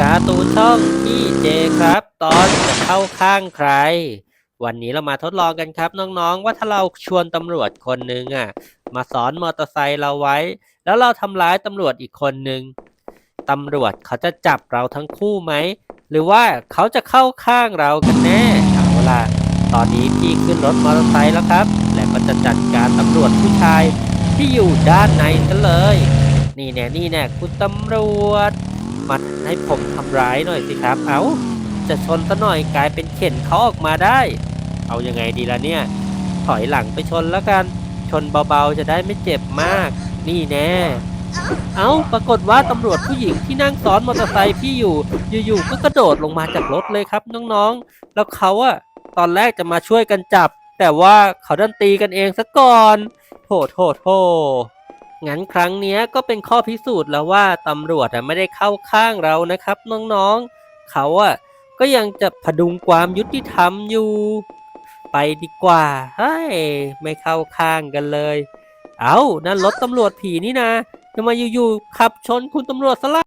การ์ตูนช่องพี่เจครับ ตอนจะเข้าข้างใคร วันนี้เรามาทดลองกันครับน้องๆ ว่าถ้าเราชวนตำรวจคนหนึ่งอะ มาสอนมอเตอร์ไซค์เราไว้ แล้วเราทำร้ายตำรวจอีกคนหนึ่งตำรวจเขาจะจับเราทั้งคู่ไหม หรือว่าเขาจะเข้าข้างเรากันแน่เอาล่ะตอนนี้พี่ขึ้นรถมอเตอร์ไซค์แล้วครับ และก็จะจัดการตำรวจผู้ชายที่อยู่ด้านในกันเลย นี่แน่นี่แน่คุณตำรวจ มาให้ผมทำร้ายหน่อยสิครับ เอาจะชนซะหน่อยกลายเป็นเข็นเขาออกมาได้ เอายังไงดีล่ะเนี่ย ถอยหลังไปชนแล้วกัน ชนเบาๆจะได้ไม่เจ็บมาก นี่แน่ เอาปรากฏว่าตำรวจผู้หญิงที่นั่งซ้อนมอเตอร์ไซค์พี่อยู่ อยู่ๆก็กระโดดลงมาจากรถเลยครับน้องๆ แล้วเขาอะตอนแรกจะมาช่วยกันจับ แต่ว่าเขาดันตีกันเองซะก่อนโถโถโถ งั้นครั้งนี้ก็เป็นข้อพิสูจน์แล้วว่าตำรวจไม่ได้เข้าข้างเรานะครับ น้องๆ เขาอะก็ยังจะพดุงความยุติธรรมอยู่ ไปดีกว่าเฮ้ยไม่เข้าข้างกันเลย เอานั่นรถตำรวจผีนี่นะจะมาอยู่ๆขับชนคุณตำรวจซะละ